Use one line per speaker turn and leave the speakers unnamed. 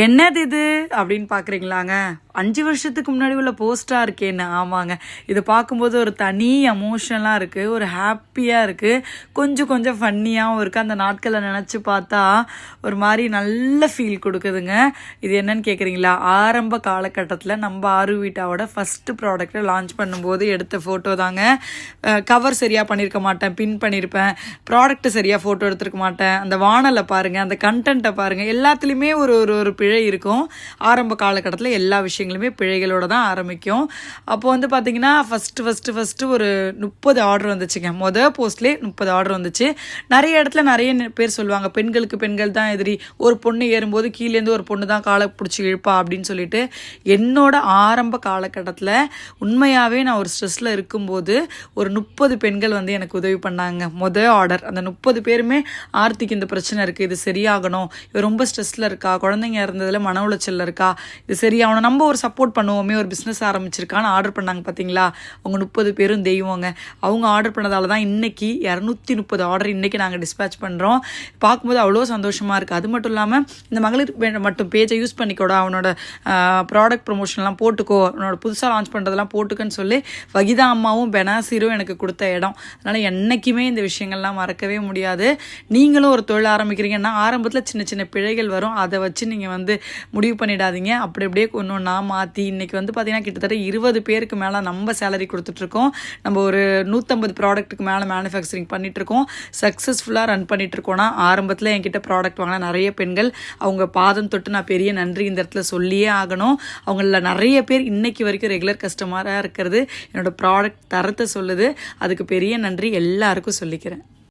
என்னது இது அப்படின்னு பார்க்குறீங்களாங்க அஞ்சு வருஷத்துக்கு முன்னாடி உள்ள போஸ்ட்டாக இருக்கேன்னு ஆமாங்க. இதை பார்க்கும்போது ஒரு தனி எமோஷனலாக இருக்குது ஒரு ஹாப்பியாக இருக்குது கொஞ்சம் கொஞ்சம் ஃபன்னியாகவும் இருக்குது அந்த நாட்களை நினச்சி பார்த்தா ஒரு மாதிரி நல்ல ஃபீல் கொடுக்குதுங்க. இது என்னன்னு கேட்குறீங்களா ஆரம்ப காலகட்டத்தில் நம்ம ஆறு வீட்டாவோட ஃபஸ்ட்டு ப்ராடக்ட்டை லான்ச் பண்ணும்போது எடுத்த ஃபோட்டோ தாங்க. கவர் சரியாக பண்ணியிருக்க மாட்டேன் பின் பண்ணியிருப்பேன் ப்ராடக்ட்டு சரியாக ஃபோட்டோ எடுத்திருக்க மாட்டேன். அந்த வானலை பாருங்கள் அந்த கண்டென்ட்டை பாருங்கள் எல்லாத்துலேயுமே ஒரு ஒரு ஒரு பிழை இருக்கும். ஆரம்ப காலகட்டத்தில் எல்லா விஷயங்களுமே பிழைகளோட தான் ஆரம்பிக்கும். அப்போ வந்து பார்த்தீங்கன்னா ஃபஸ்ட்டு ஃபஸ்ட்டு ஃபஸ்ட்டு ஒரு முப்பது ஆர்டர் வந்துச்சுங்க. மொதல் போஸ்ட்லேயே முப்பது ஆர்டர் வந்துச்சு. நிறைய இடத்துல நிறைய பேர் சொல்லுவாங்க பெண்களுக்கு பெண்கள் தான் எதிரி. ஒரு பொண்ணு ஏறும்போது கீழேருந்து ஒரு பொண்ணு தான் காலை பிடிச்சி இழுப்பா அப்படின்னு சொல்லிட்டு என்னோட ஆரம்ப காலகட்டத்தில் உண்மையாகவே நான் ஒரு ஸ்ட்ரெஸ்ஸில் இருக்கும்போது ஒரு முப்பது பெண்கள் வந்து எனக்கு உதவி பண்ணாங்க. மொதல் ஆர்டர் அந்த முப்பது பேருமே ஆர்த்திக்கு இந்த பிரச்சனை இருக்குது இது சரியாகணும். இவ ரொம்ப ஸ்ட்ரெஸ்ஸில் இருக்கா. குழந்தைங்க இருந்ததில் மன உளைச்சலில் இருக்கா? இது சரி அவனை நம்ம ஒரு சப்போர்ட் பண்ணுவோமே ஒரு பிஸ்னஸ் ஆரம்பிச்சிருக்கான்னு ஆர்டர் பண்ணாங்க பார்த்தீங்களா அவங்க முப்பது பேரும் தெய்வங்க. அவங்க ஆர்டர் பண்ணதால தான் இன்றைக்கி இரநூத்தி முப்பது ஆர்டர் இன்றைக்கி நாங்கள் டிஸ்பேச் பண்ணுறோம் பார்க்கும்போது அவ்வளோ சந்தோஷமாக இருக்குது அது மட்டும் இல்லாமல் இந்த மகளிர் மட்டும் பேஜை யூஸ் பண்ணிக்கோடா அவனோட ப்ராடக்ட் ப்ரொமோஷன்லாம் போட்டுக்கோ அவனோட புதுசாக லான்ச் பண்ணுறதெல்லாம் போட்டுக்கன்னு சொல்லி வகிதா அம்மாவும் பெனாசிரும் எனக்கு கொடுத்த இடம். அதனால் என்றைக்குமே இந்த விஷயங்கள்லாம் மறக்கவே முடியாது. நீங்களும் ஒரு தொழில் ஆரம்பிக்கிறீங்கன்னா ஆரம்பத்தில் சின்ன சின்ன பிழைகள் வரும். அதை வச்சு நீங்கள் வந்து முடிவு பண்ணிடாதீங்க. அப்படி அப்படியே ஒன்று ஒன்றா மாற்றி இன்றைக்கி வந்து பார்த்தீங்கன்னா கிட்டத்தட்ட இருபது பேருக்கு மேலே நம்ம சேலரி கொடுத்துட்ருக்கோம். நம்ம ஒரு நூற்றம்பது ப்ராடக்ட்டுக்கு மேலே மேனுஃபேக்சரிங் பண்ணிகிட்ருக்கோம் சக்ஸஸ்ஃபுல்லாக ரன் பண்ணிகிட்ருக்கோன்னா ஆரம்பத்தில் என்கிட்ட ப்ராடக்ட் வாங்கின நிறைய பெண்கள் அவங்க பாதம் தொட்டு நான் பெரிய நன்றி இந்த இடத்துல சொல்லியே ஆகணும். அவங்கள நிறைய பேர் இன்றைக்கி வரைக்கும் ரெகுலர் கஸ்டமராக இருக்கிறது. என்னோட ப்ராடக்ட் தரத்தை சொல்லுது. அதுக்கு பெரிய நன்றி எல்லாருக்கும் சொல்லிக்கிறேன்.